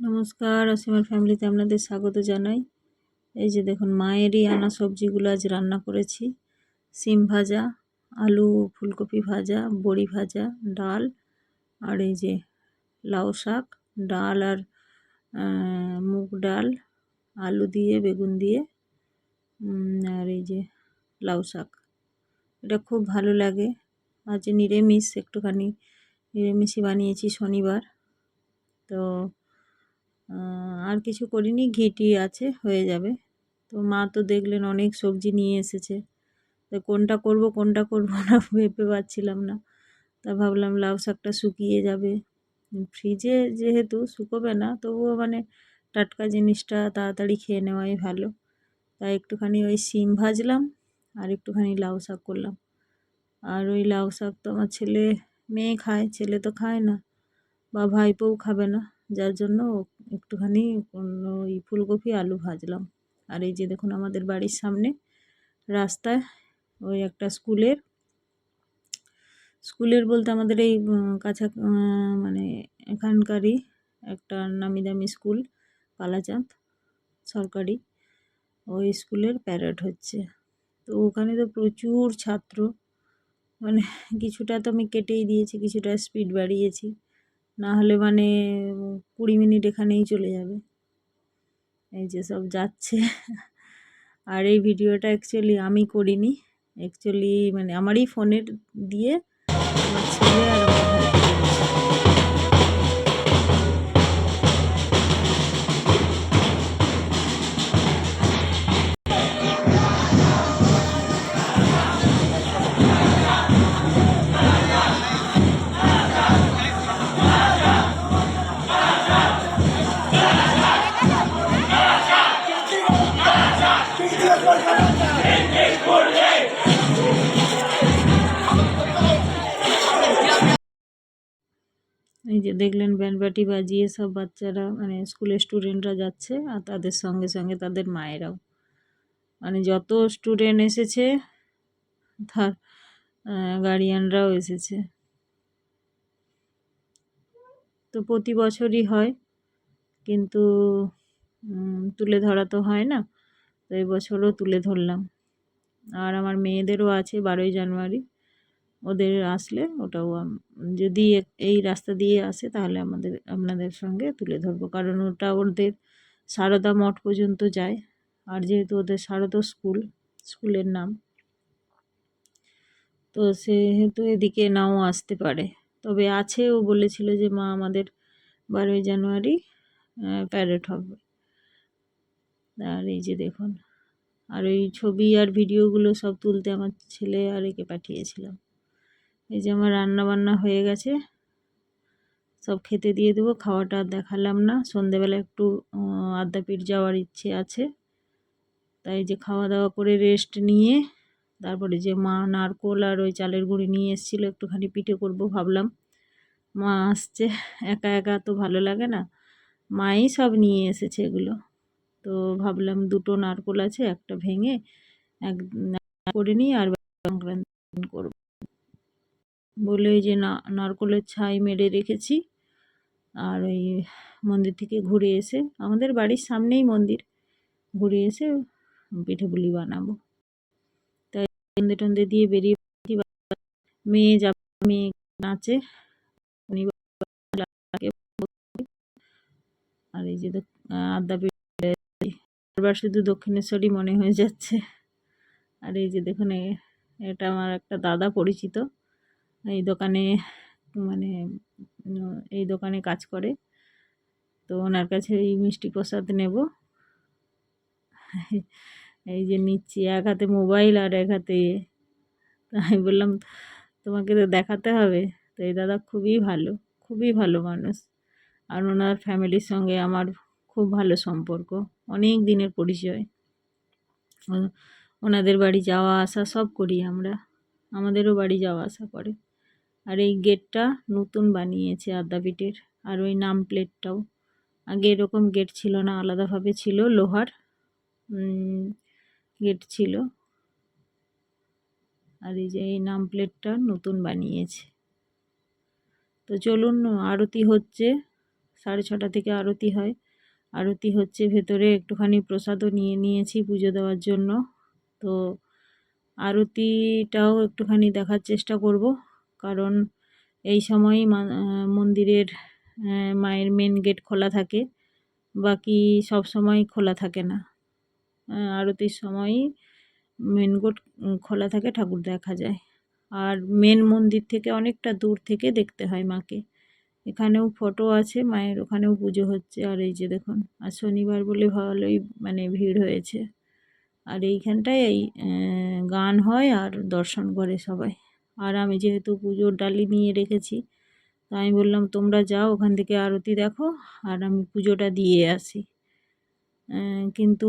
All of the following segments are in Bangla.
নমস্কার, অসীমার ফ্যামিলিতে আপনাদের স্বাগত জানাই। এই যে দেখুন, মায়েরই আনা সবজিগুলো আজ রান্না করেছি। সিম ভাজা, আলু, ফুলকপি ভাজা, বড়ি ভাজা, ডাল আর এই যে লাউ শাক, ডাল আর মুগ ডাল, আলু দিয়ে, বেগুন দিয়ে আর এই যে লাউ শাক। এটা খুব ভালো লাগে। আজ নিরামিষ, একটুখানি নিরামিষই বানিয়েছি শনিবার। তো আর কিছু করিনি, ঘিটি আছে, হয়ে যাবে। তো মা তো দেখলেন অনেক সবজি নিয়ে এসেছে। তো কোনটা করব কোনটা করব না, ভেবে পাচ্ছিলাম না। তা ভাবলাম লাউ শাকটা শুকিয়ে যাবে। ফ্রিজে যেহেতু শুকোবে না, তবুও মানে টাটকা জিনিসটা তাড়াতাড়ি খেয়ে নেওয়াই ভালো। তাই একটুখানি ওই সিম ভাজলাম আর একটুখানি লাউ শাক করলাম। আর ওই লাউ শাক তো আমার ছেলে, মেয়ে খায়, ছেলে তো খায় না বা ভাইপোও খাবে না। যার জন্য একটুখানি ওই ফুলকপি, আলু ভাজলাম। আর এই যে দেখুন আমাদের বাড়ির সামনে রাস্তায় ওই একটা স্কুলের স্কুলের বলতে আমাদের এই কাছা মানে এখানকারই একটা নামি দামি স্কুল কালাচাঁদ সরকারি। ওই স্কুলের প্যারেড হচ্ছে। তো ওখানে তো প্রচুর ছাত্র মানে কিছুটা তো আমি কেটেই দিয়েছি, কিছুটা স্পিড বাড়িয়েছি। না হলে মানে কুড়ি মিনিট এখানেই চলে যাবে। এই যে সব যাচ্ছে। আর এই ভিডিওটা অ্যাকচুয়ালি আমি করিনি। অ্যাকচুয়ালি মানে আমারই ফোনের দিয়ে দেখলেন ব্যান্ডবাটি বাজিয়ে সব বাচ্চারা মানে স্কুলের স্টুডেন্টরা যাচ্ছে আর তাদের সঙ্গে সঙ্গে তাদের মায়েরাও। মানে যত স্টুডেন্ট এসেছে, তার গার্ডিয়ানরাও এসেছে। তো প্রতি বছরই হয়, কিন্তু তুলে ধরা তো হয় না, তো এই বছরও তুলে ধরলাম। আর আমার মেয়েদেরও আছে বারোই জানুয়ারি। ওদের আসলে ওটাও যদি এই রাস্তা দিয়ে আসে তাহলে আমাদের, আপনাদের সঙ্গে তুলে ধরবো। কারণ ওটা ওদের সারদা মঠ পর্যন্ত যায়। আর যেহেতু ওদের সারদা স্কুল, স্কুলের নাম। তো সেহেতু এদিকে নাও আসতে পারে। তবে আছে, ও বলেছিল যে মা আমাদের বারোই জানুয়ারি প্যারেড হবে। আর এই যে দেখুন, আর ওই ছবি আর ভিডিওগুলো সব তুলতে আমার ছেলে আর একে পাঠিয়েছিলাম। এই যে আমার রান্না বান্না হয়ে গেছে। সব খেতে দিয়ে দেবো, খাওয়াটা আর দেখালাম না। সন্ধেবেলা একটু আদ্যাপীঠ যাওয়ার ইচ্ছে আছে। তাই যে খাওয়া দাওয়া করে রেস্ট নিয়ে, তারপরে যে মা নারকোল আর ওই চালের গুঁড়ি নিয়ে এসেছিল, একটুখানি পিঠে করব ভাবলাম। মা আসছে, একা একা তো ভালো লাগে না। মাই সব নিয়ে এসেছে এগুলো। তো ভাবলাম দুটো নারকোল আছে, একটা ভেঙে এক, করে নিই আর সংক্রান্তি করব। বলে যে, না, নারকোলের ছাই মেরে রেখেছি। আর ওই মন্দির থেকে ঘুরে এসে, আমাদের বাড়ির সামনেই মন্দির, ঘুরে এসে পিঠে পুলি বানাবো। তাই টন্দে টন্দে দিয়ে বেরিয়ে মেয়ে যাবে মেয়ে নাচে। আর এই যে আদ্যাপীঠ শুধু দক্ষিণেশ্বরই মনে হয়ে যাচ্ছে। আর এই যে দেখুন এটা আমার একটা দাদা পরিচিত। এই দোকানে মানে এই দোকানে কাজ করে। তো ওনার কাছে এই মিষ্টি প্রসাদ নেব। এই যে নিচ্ছি, এক হাতে মোবাইল আর এক হাতে আমি বললাম, তোমাকে তো দেখাতে হবে। তো এই দাদা খুবই ভালো খুবই ভালো মানুষ। আর ওনার ফ্যামিলির সঙ্গে আমার খুব ভালো সম্পর্ক, অনেক দিনের পরিচয়। ওনাদের বাড়ি যাওয়া, আসা সব করি আমরা। আমাদেরও বাড়ি যাওয়া, আসা করে। আর এই গেটটা নতুন বানিয়েছে আদ্যাপীঠের আর ওই নাম প্লেটটাও। আগে এরকম গেট ছিল না, আলাদাভাবে ছিল, লোহার গেট ছিল। আর এই যে এই নাম প্লেটটা নতুন বানিয়েছে। তো চলুন, আরতি হচ্ছে, সাড়ে ছটা থেকে আরতি হয়। আরতি হচ্ছে ভেতরে একটুখানি প্রসাদও নিয়ে নিয়েছি পুজো দেওয়ার জন্য। তো আরতিটাও একটুখানি দেখার চেষ্টা করব। কারণ এই সময়ই মন্দিরের মায়ের মেন গেট খোলা থাকে, বাকি সব সময় খোলা থাকে না। আরতির সময়ই মেন গেট খোলা থাকে, ঠাকুর দেখা যায়। আর মেন মন্দির থেকে অনেকটা দূর থেকে দেখতে হয় মাকে। এখানেও ফটো আছে, মায়ের ওখানেও পুজো হচ্ছে। আর এই যে দেখুন আর শনিবার বলে ভালোই মানে ভিড় হয়েছে। আর এইখানটায় এই গান হয় আর দর্শন করে সবাই। আর আমি যেহেতু পুজোর ডালি নিয়ে রেখেছি, তো আমি বললাম, তোমরা যাও, ওখান থেকে আরতি দেখো, আর আমি পুজোটা দিয়ে আসি। কিন্তু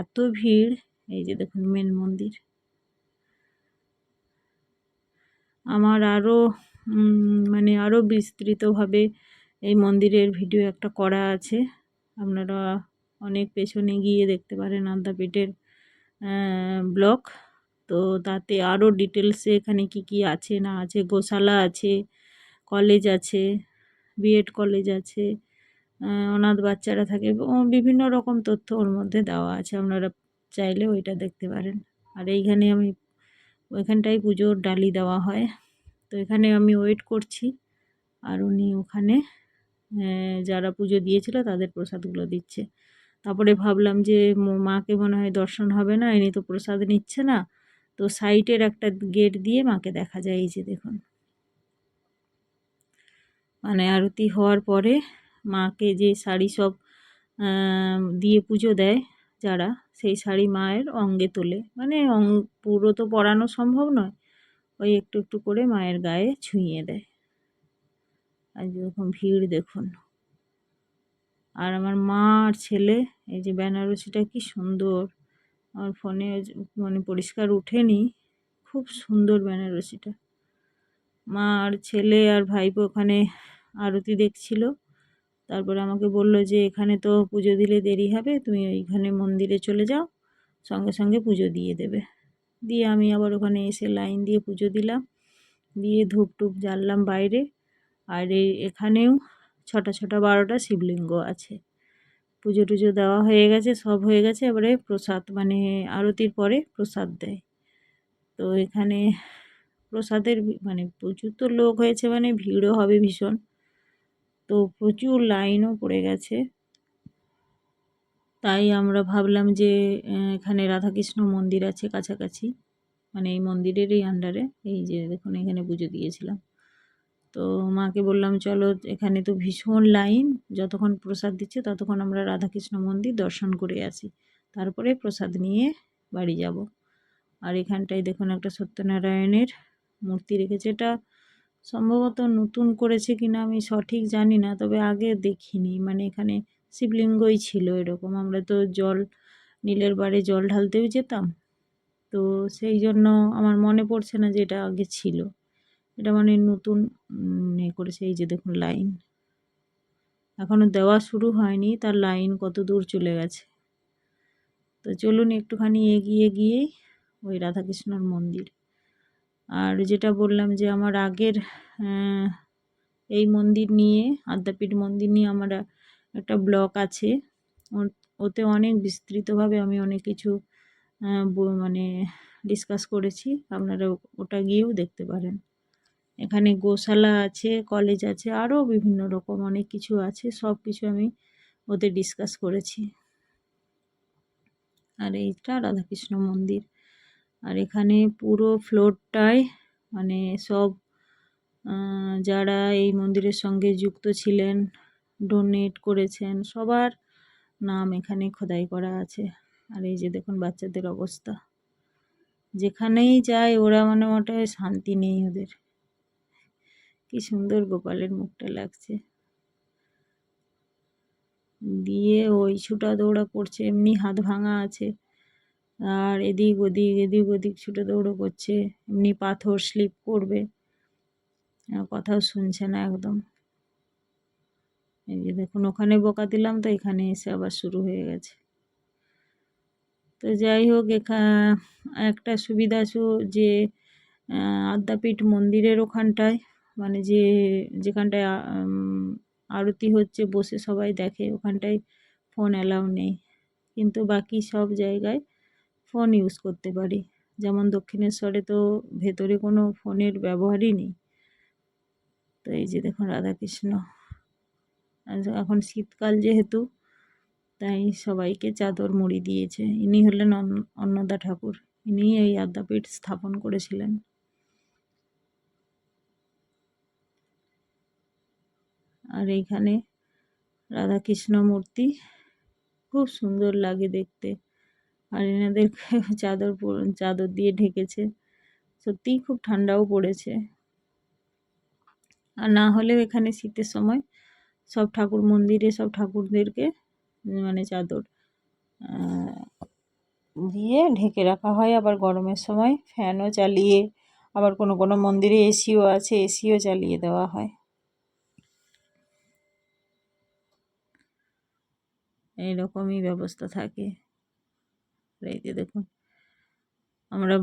এত ভিড়, এই যে দেখুন মেন মন্দির। আমার আরও মানে আরও বিস্তৃতভাবে এই মন্দিরের ভিডিও একটা করা আছে। আপনারা অনেক পেছনে গিয়ে দেখতে পারেন আদ্যাপীঠের ব্লক। তো তাতে আরও ডিটেলসে এখানে কি কি আছে, না আছে, গোশালা আছে কলেজ আছে বিএড কলেজ আছে অনাথ বাচ্চারা থাকে বিভিন্ন রকম তথ্য ওর মধ্যে দেওয়া আছে, আপনারা চাইলে ওইটা দেখতে পারেন। আর এইখানে আমি, ওইখানটায় পুজোর ডালি দেওয়া হয়। তো এখানে আমি ওয়েট করছি। আর উনি ওখানে যারা পুজো দিয়েছিল তাদের প্রসাদগুলো দিচ্ছে। তারপরে ভাবলাম যে মাকে মনে হয় দর্শন হবে না, ইনি তো প্রসাদ নিচ্ছে না। তো সাইটের একটা গেট দিয়ে মাকে দেখা যায়, এই যে দেখুন। মানে আরতি হওয়ার পরে মাকে যে শাড়ি সব দিয়ে পুজো দেয় যারা, সেই শাড়ি মায়ের অঙ্গে তোলে। মানে অং, পুরো তো পরানো সম্ভব নয়, ওই একটু একটু করে মায়ের গায়ে ছুঁয়ে দেয়। আর যেরকম ভিড় দেখুন। আর আমার মা আর ছেলে, এই যে বেনারসিটা কি সুন্দর। আমার ফোনে মানে পরিষ্কার উঠেনি। খুব সুন্দর বেনারসিটা। মা আর ছেলে আর ভাইপো ওখানে আরতি দেখছিল। তারপরে আমাকে বলল যে, এখানে তো পুজো দিলে দেরি হবে, তুমি ওইখানে মন্দিরে চলে যাও, সঙ্গে সঙ্গে পুজো দিয়ে দেবে। দিয়ে আমি আবার ওখানে এসে লাইন দিয়ে পুজো দিলাম। দিয়ে ধূপ টুপ জ্বাললাম বাইরে। আর এই এখানেও ছটা ছটা বারোটা শিবলিঙ্গ আছে। পুজো টুজো দেওয়া হয়ে গেছে, সব হয়ে গেছে। এবারে প্রসাদ মানে আরতির পরে প্রসাদ দেয়। তো এখানে প্রসাদের মানে প্রচুর তো লোক হয়েছে মানে ভিড়ও হবে ভীষণ। তো প্রচুর লাইনও পড়ে গেছে। তাই আমরা ভাবলাম যে এখানে রাধাকৃষ্ণ মন্দির আছে কাছাকাছি। মানে এই মন্দিরেরই আন্ডারে এই যে দেখুন, এখানে পুজো দিয়েছিলাম। তো মাকে বললাম, চলো এখানে তো ভীষণ লাইন। যতক্ষণ প্রসাদ দিচ্ছে ততক্ষণ আমরা রাধাকৃষ্ণ মন্দির দর্শন করে আসি। তারপরে প্রসাদ নিয়ে বাড়ি যাব। আর এখানটায় দেখুন একটা সত্যনারায়ণের মূর্তি রেখেছে। এটা সম্ভবত নতুন করেছে কিনা আমি সঠিক জানি না, তবে আগে দেখিনি। মানে এখানে শিবলিঙ্গই ছিল এরকম। আমরা তো জল, নীলের বাড়ি জল ঢালতেও যেতাম। তো সেই জন্য আমার মনে পড়ছে না যে এটা আগে ছিল। এটা মানে নতুন এ করেছে, এই যে দেখুন লাইন। এখনও দেওয়া শুরু হয়নি, তার লাইন কত দূর চলে গেছে। তো চলুন একটুখানি এগিয়ে গিয়েই ওই রাধাকৃষ্ণর মন্দির। আর যেটা বললাম যে আমার আগের এই মন্দির নিয়ে, আদ্যাপীঠ মন্দির নিয়ে আমার একটা ব্লক আছে। ওতে অনেক বিস্তৃতভাবে আমি অনেক কিছু মানে ডিসকাস করেছি। আপনারা ওটা গিয়েও দেখতে পারেন। এখানে গোশালা আছে কলেজ আছে আরও বিভিন্ন রকম অনেক কিছু আছে, সব কিছু আমি ওতে ডিসকাস করেছি। আর এইটা রাধাকৃষ্ণ মন্দির। আর এখানে পুরো ফ্লোরটায় মানে সব যারা এই মন্দিরের সঙ্গে যুক্ত ছিলেন ডোনেট করেছেন, সবার নাম এখানে খোদাই করা আছে। আর এই যে দেখুন বাচ্চাদের অবস্থা। যেখানেই যায় ওরা মানে ওটায় শান্তি নেই ওদের। কি সুন্দর গোপালের মুখটা লাগছে। দিয়ে ওই ছুটা দৌড়া করছে, এমনি হাত ভাঙা আছে। আর এদিক ওদিক এদিক ওদিক ছুটে দৌড়ো করছে, এমনি পাথর স্লিপ করবে। কথাও শুনছে না একদম। এই যে দেখুন, ওখানে বকা দিলাম তো এখানে এসে আবার শুরু হয়ে গেছে। তো যাই হোক, এখা, একটা সুবিধা যে আদ্যাপীঠ মন্দিরের ওখানটায় মানে যে, যেখানটায় আরতি হচ্ছে বসে সবাই দেখে, ওখানটায় ফোন অ্যালাউ নেই। কিন্তু বাকি সব জায়গায় ফোন ইউজ করতে পারি। যেমন দক্ষিণেশ্বরে তো ভেতরে কোনো ফোনের ব্যবহারই নেই। তো এই যে দেখুন রাধাকৃষ্ণ। এখন শীতকাল যেহেতু, তাই সবাইকে চাদর মুড়ি দিয়েছে। ইনি হলেন অন্নদা ঠাকুর। ইনি এই আদ্যাপীঠ স্থাপন করেছিলেন। আর এইখানে রাধাকৃষ্ণ মূর্তি খুব সুন্দর লাগে দেখতে। আর এনাদের চাদর চাদর দিয়ে ঢেকেছে। সত্যিই খুব ঠান্ডাও পড়েছে। আর না হলেও এখানে শীতের সময় সব ঠাকুর মন্দিরে সব ঠাকুরদেরকে মানে চাদর দিয়ে ঢেকে রাখা হয়। আবার গরমের সময় ফ্যানও চালিয়ে, আবার কোনো কোনো মন্দিরে এসিও আছে, এসিও চালিয়ে দেওয়া হয়। এইরকমই ব্যবস্থা থাকে। এই যে দেখুন, আমরা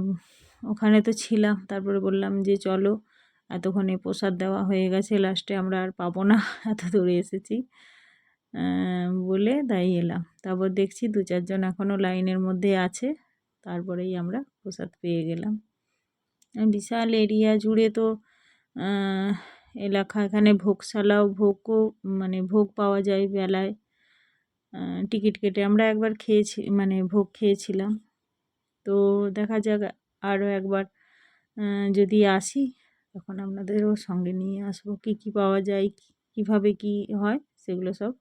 ওখানে তো ছিলাম, তারপরে বললাম যে চলো, এতক্ষণে প্রসাদ দেওয়া হয়ে গেছে লাস্টে আমরা আর পাবো না, এত দূরে এসেছি। বলে তাই এলাম। তারপর দেখছি দু চারজন এখনও লাইনের মধ্যে আছে, তারপরেই আমরা প্রসাদ পেয়ে গেলাম। বিশাল এরিয়া জুড়ে তো এলাকা, এখানে ভোগশালাও, ভোগও মানে ভোগ পাওয়া যায় বেলায়। টিকিট কেটে আমরা একবার খেয়েছি মানে ভোগ খেয়েছিলাম। তো দেখা যাক আরও একবার যদি আসি তখন আপনাদেরও সঙ্গে নিয়ে আসব। কী কী পাওয়া যায় কীভাবে কী হয় সেগুলো সব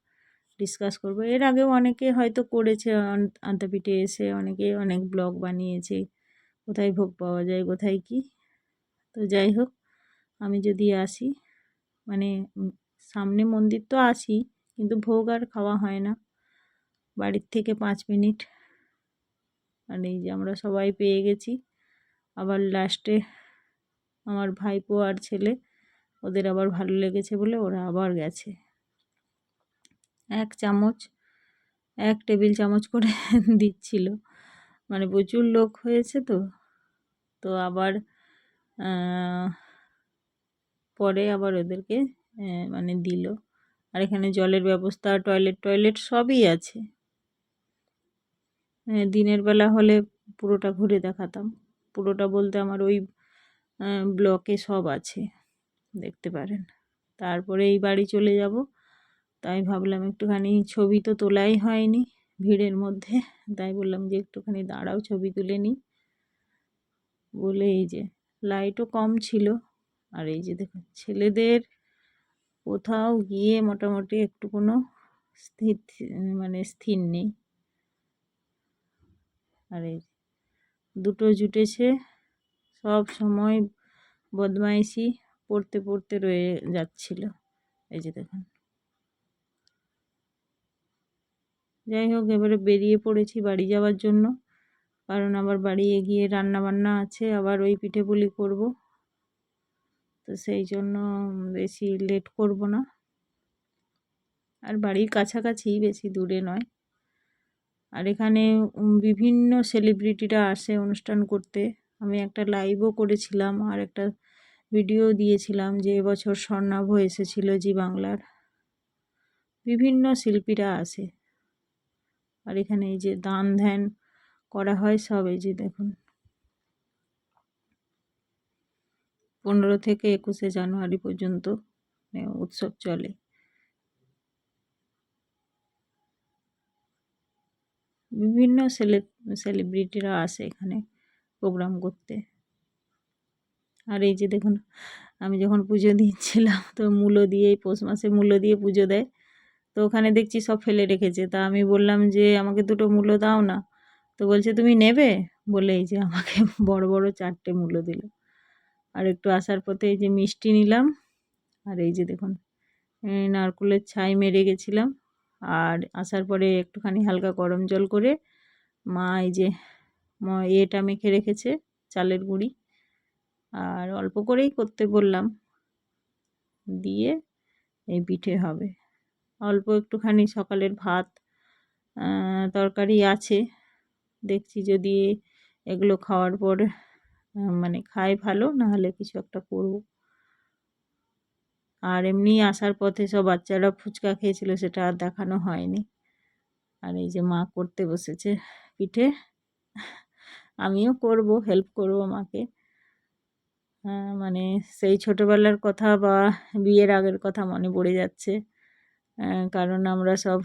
ডিসকাস করব। এর আগেও অনেকে হয়তো করেছে আদ্যাপীঠে এসে অনেকে অনেক ব্লগ বানিয়েছে, কোথায় ভোগ পাওয়া যায়, কোথায় কি। তো যাই হোক, আমি যদি আসি মানে সামনে মন্দির তো আসি কিন্তু ভোগ আর খাওয়া হয় না। বাড়ির থেকে পাঁচ মিনিট। আর এই যে আমরা সবাই পেয়ে গেছি। আবার লাস্টে আমার ভাইপো আর ছেলে, ওদের আবার ভালো লেগেছে বলে ওরা আবার গেছে। এক চামচ, এক টেবিল চামচ করে দিচ্ছিল। মানে প্রচুর লোক হয়েছে তো। তো আবার পরে আবার ওদেরকে মানে দিল। আর এখানে জলের ব্যবস্থা, টয়লেট টয়লেট সবই আছে। দিনের বেলা হলে পুরোটা ঘুরে দেখাতাম। পুরোটা বলতে আমার ওই ব্লকে সব আছে, দেখতে পারেন। তারপরে এই বাড়ি চলে যাব। তাই ভাবলাম একটুখানি ছবি তো তোলাই হয়নি ভিড়ের মধ্যে। তাই বললাম যে একটুখানি দাঁড়াও, ছবি তুলে নিই। বলে এই যে লাইটও কম ছিল। আর এই যে দেখুন, ছেলেদের কোথাও গিয়ে মোটামুটি একটু কোনো স্থির মানে স্থির নেই। আর এই দুটো জুটেছে, সব সময় বদমাইশি পড়তে পড়তে রয়ে যাচ্ছিল। এই যে দেখুন। যাই হোক, এবারে বেরিয়ে পড়েছি বাড়ি যাওয়ার জন্য, কারণ আবার বাড়ি গিয়ে রান্না বান্না আছে, আবার ওই পিঠে পুলি করব। তো সেই জন্য বেশি লেট করব না। আর বাড়ির কাছাকাছি বেশি দূরে নয়। আর এখানে বিভিন্ন সেলিব্রিটিরা আসে অনুষ্ঠান করতে। আমি একটা লাইভও করেছিলাম আর একটা ভিডিও দিয়েছিলাম যে এবছর স্বর্ণাভ এসেছিল জি বাংলার। বিভিন্ন শিল্পীরা আসে। আর এখানে এই যে দান ধ্যান করা হয় সব, এই যে দেখুন। পনেরো থেকে একুশে জানুয়ারি পর্যন্ত উৎসব চলে। বিভিন্ন সেলে সেলিব্রিটিরা আসে এখানে প্রোগ্রাম করতে। আর এই যে দেখুন, আমি যখন পুজো দিচ্ছিলাম, তো মূলো দিয়ে পৌষ মাসে মূলো দিয়ে পুজো দেয়। তো ওখানে দেখছি সব ফেলে রেখেছে। তা আমি বললাম যে, আমাকে দুটো মূলো দাও না। তো বলছে, তুমি নেবে? বলে এই যে আমাকে বড় বড় চারটে মূলো দিল। আর একটু আসার পথে এই যে মিষ্টি নিলাম। আর এই যে দেখুন নারকুলের ছাই মেরে গেছিলাম। আর আসার পরে একটুখানি হালকা গরম জল করে মা এই যে এটা মেখে রেখেছে চালের গুঁড়ি। আর অল্প করেই করতে বললাম, দিয়ে এই পিঠে হবে। অল্প একটুখানি সকালের ভাত তরকারি আছে, দেখছি যদি এগুলো খাওয়ার পর মানে খাই ভালো, নাহলে কিছু একটা করব। আর এমনি আসার পথে সব বাচ্চারা ফুচকা খেয়েছিল, সেটা আর দেখানো হয়নি। আর এই যে মা করতে বসেছে পিঠে, আমিও করব হেল্প করব মাকে। মানে সেই ছোটোবেলার কথা বা বিয়ের আগের কথা মনে পড়ে যাচ্ছে। কারণ আমরা সব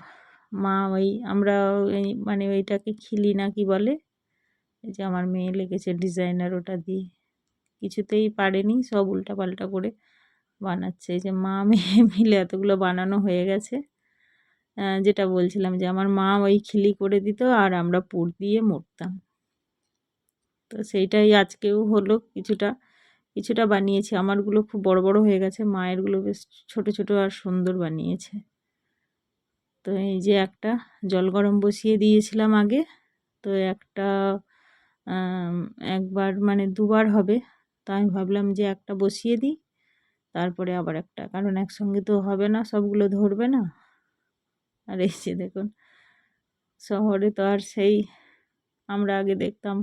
মা ওই, আমরা ওই মানে ওইটাকে খিলি না কি বলে? এই যে আমার মেয়ে লেগেছে ডিজাইনার ওটা দিয়ে। কিছুতেই পারেনি, সব উল্টাপাল্টা করে বানাচ্ছে। যে মা মেয়ে মিলে এতগুলো বানানো হয়ে গেছে। যেটা বলছিলাম যে আমার মা ওই খিলি করে দিত আর আমরা পুর দিয়ে মরতাম। তো সেইটাই আজকেও হলো কিছুটা কিছুটা বানিয়েছি। আমারগুলো খুব বড় বড় হয়ে গেছে। মায়েরগুলো বেশ ছোট ছোট আর সুন্দর বানিয়েছে। তো এই যে একটা জল গরম বসিয়ে দিয়েছিলাম আগে। তো একটা একবার মানে দুবার হবে। তো আমি ভাবলাম যে একটা বসিয়ে দিই। তারপরে আবার একটা। কারণ একসঙ্গে তো হবে না, সবগুলো ধরবে না। আর এই যে দেখুন, শহরে তো আর সেই, আমরা আগে দেখতাম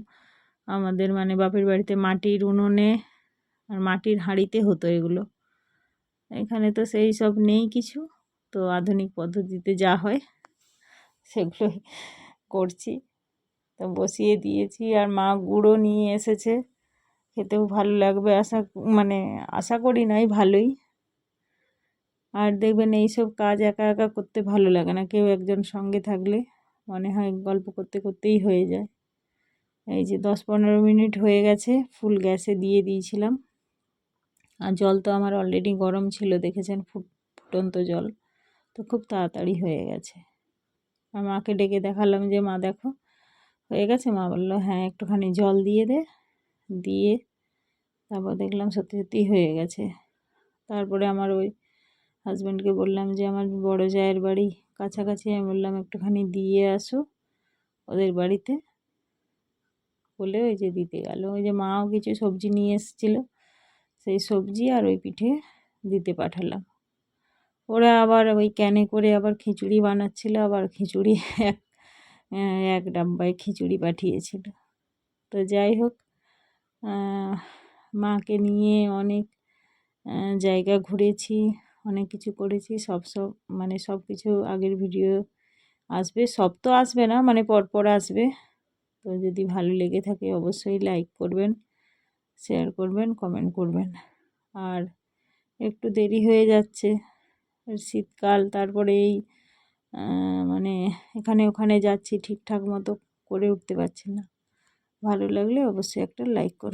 আমাদের মানে বাপের বাড়িতে মাটির উনুনে আর মাটির হাঁড়িতে হতো এগুলো। এখানে তো সেই সব নেই কিছু। তো আধুনিক পদ্ধতিতে যা হয়, সেগুলোই করছি। তো বসিয়ে দিয়েছি আর মা গুঁড়ো নিয়ে এসেছে। খেতেও ভালো লাগবে, আশা মানে আশা করি নাই ভালোই। আর দেখবেন এইসব কাজ একা একা করতে ভালো লাগে না, কেউ একজন সঙ্গে থাকলে মনে হয় গল্প করতে করতেই হয়ে যায়। এই যে দশ পনেরো মিনিট হয়ে গেছে, ফুল গ্যাসে দিয়ে দিয়েছিলাম। আর জল তো আমার অলরেডি গরম ছিল, দেখেছেন ফুট, ফুটন্ত জল। তো খুব তাড়াতাড়ি হয়ে গেছে। আর মাকে ডেকে দেখালাম যে, মা, দেখো, হয়ে গেছে? মা বলল হ্যাঁ একটুখানি জল দিয়ে দে। দিয়ে তারপর দেখলাম সত্যি সত্যি হয়ে গেছে। তারপরে আমার ওই হাজব্যান্ডকে বললাম যে, আমার বড় জায়ের বাড়ি কাছাকাছি। আমি বললাম, একটুখানি দিয়ে আসো ওদের বাড়িতে। বলে ওই যে দিতে গেল। ওই যে মাও কিছু সবজি নিয়ে এসেছিল, সেই সবজি আর ওই পিঠে দিতে পাঠালাম। ওরা আবার ওই ক্যানে করে আবার খিচুড়ি বানাচ্ছিল, আবার খিচুড়ি এক এক ডাব্বায় খিচুড়ি পাঠিয়েছিল। তো যাই হোক মাকে নিয়ে অনেক জায়গা ঘুরেছি, অনেক কিছু করেছি, সব সব মানে সব কিছু আগের ভিডিও আসবে, সব তো আসবে না মানে পরপর আসবে। তো যদি ভালো লেগে থাকে অবশ্যই লাইক করবেন শেয়ার করবেন কমেন্ট করবেন। আর একটু দেরি হয়ে যাচ্ছে শীতকাল, তারপরে এই মানে এখানে ওখানে যাচ্ছি ঠিকঠাক মতো করে উঠতে পারছি না। ভালো লাগলে অবশ্যই একটা লাইক করুন